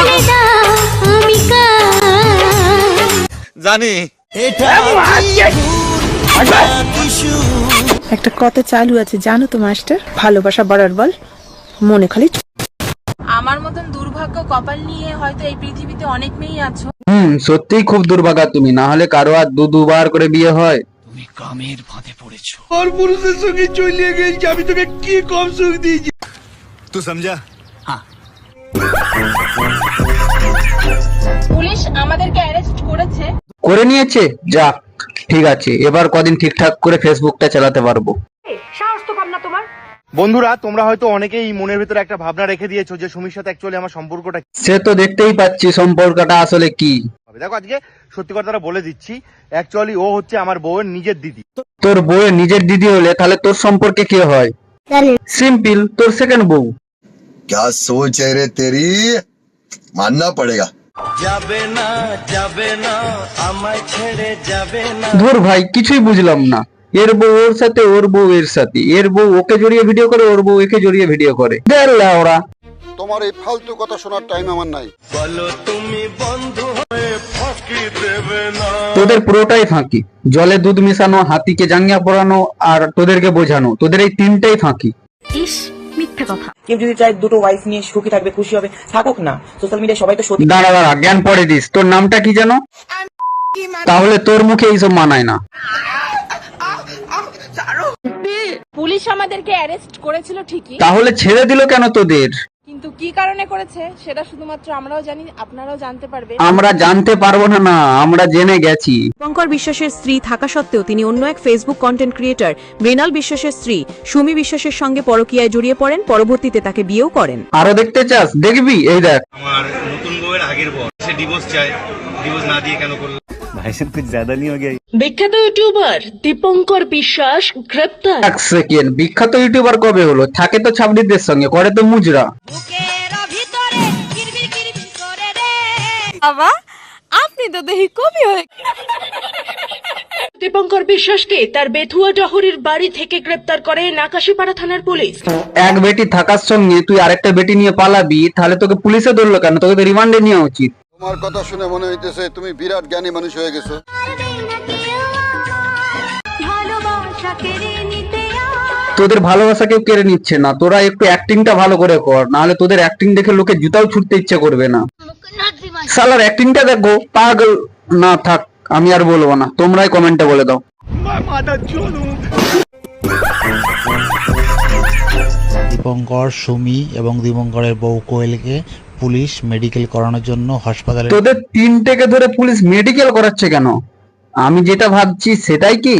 আচ্ছা। একটা কথা চালু আছে জানো তো মাস্টার? ভালোবাসা বাড়ার বল। মনে খালি আমার মতন দুর্ভাগ্য কপাল নিয়ে হয়তো এই পৃথিবীতে অনেক মেয়েই আছো। হুম সত্যিই খুব দুর্ভাগ্য তুমি। না হলে কারও আর দু দুবার করে বিয়ে হয়। তুমি কামের ফাঁদে পড়েছো। আর পুরুষের সঙ্গে গেছি আমি তোকে কি কম সুখ দিয়েছি? তুই সমঝা? হ্যাঁ। পুলিশ আমাদেরকে অ্যারেস্ট করেছে। করে নিয়েছে? যাক ঠিক আছে। এবার কদিন ঠিকঠাক করে ফেসবুকটা চালাতে পারব। বন্ধুরা তোমরা হয়তো অনেকেই মনের ভিতরে একটা ভাবনা রেখে দিয়েছ যে সুমির সাথে অ্যাকচুয়ালি আমার সম্পর্কটা কি? সে তো দেখতেই পাচ্ছি সম্পর্কটা আসলে কি। হবে দেখো আজকে সত্যি কথাটা বলে দিচ্ছি অ্যাকচুয়ালি ও হচ্ছে আমার বউয়ের নিজের দিদি। তোর বউয়ের নিজের দিদি হলে তাহলে তোর সম্পর্কে কে হয়? সিম্পল তোর সেকেন্ড বউ। क्या सोच है रे तेरी मानना पड़ेगा ধুর ভাই কিছুই বুঝলাম না এর বউ ওর সাথে ওর বউ এর সাথে এর বউ ওকে জড়িয়ে ভিডিও করে ওর বউ একে জড়িয়ে ভিডিও করে দেখ ওরা তোমার এই ফালতু কথা শোনার টাইম আমার নাই তোদের পুরোটাই ফাঁকি জলে দুধ মেশানো হাতিকে জাঙ্গিয়া পরানো আর তোদেরকে বোঝানো তোদের এই তিনটাই ফাঁকি ইস মিথ্যে কথা। কেউ যদি চায় দুটো ওয়াইফ নিয়ে সুখী থাকবে খুশি হবে থাকুক না। সোশ্যাল মিডিয়ায় সবাই তো সত্যি দাঁড়া দাঁড়া জ্ঞান পড়ে দিস। তোর নামটা কি জানো তাহলে তোর মুখে এইসব মানায় না। পুলিশ আমাদেরকে অ্যারেস্ট করেছিল ঠিকই। তাহলে ছেড়ে দিল কেন তোদের? কিন্তু কি কারণে করেছে সেটা শুধুমাত্র আমরাও জানি আপনারাও জানতে পারবেন। আমরা জানতে পারব না না আমরা জেনে গেছি। দীপঙ্কর বিশ্বাসের স্ত্রী থাকা সত্ত্বেও তিনি অন্য এক ফেসবুক কন্টেন্ট ক্রিয়েটর মৃণাল বিশ্বাসের স্ত্রী সুমি বিশ্বাসের সঙ্গে পরকীয়ায় জড়িয়ে পড়েন পরবর্তীতে তাকে বিয়েও করেন। আরও দেখতে চাস? দেখবি এই দেখ। আমার নতুন বউয়ের আগের বর সে ডিভোর্স চায় ডিভোর্স না দিয়ে কেন করল? বিখ্যাত ইউটিউবার দীপঙ্কর বিশ্বাস গ্রেপ্তার এক সেকেন্ড বিখ্যাত ইউটিউবার কবে হলো? থাকে তো ছাবড়িদের সঙ্গে করে তো মুজরা। বাবা আপনি তো দেখি কবি হয়ে দীপঙ্কর বিশ্বাসকে তার বেথুয়া ডহরির বাড়ি থেকে গ্রেপ্তার করে নাকাশিপাড়া থানার পুলিশ। এক বেটি থাকার সঙ্গে তুই আরেকটা বেটি নিয়ে পালাবি তাহলে তোকে পুলিশে ধরলো কেন? তোকে তো রিমান্ডে নেওয়া উচিত। তোমার কথা শুনে মনে হইতেছে তুমি বিরাট জ্ঞানী মানুষ হয়ে গেছো। ভালোবাসা কেড়ে নিতে আয়। তোদের ভালোবাসা কেউ কেড়ে নিচ্ছে না। তোরা একটু অ্যাক্টিংটা ভালো করে কর নাহলে তোদের অ্যাক্টিং দেখে লোকে জুতাও ছুটতে ইচ্ছে করবে না। সালার অ্যাক্টিংটা দেখো পাগল না থাক আমি আর বলব না। তোমরাই কমেন্টে বলে দাও। দীপঙ্কর, সুমি এবং দীপঙ্করের বউ কোয়েলকে পুলিশ মেডিকেল করানোর জন্য হাসপাতালে তোদের তিনটেকে ধরে পুলিশ মেডিকেল করাচ্ছে কেন? আমি যেটা ভাবছি সেটাই কি?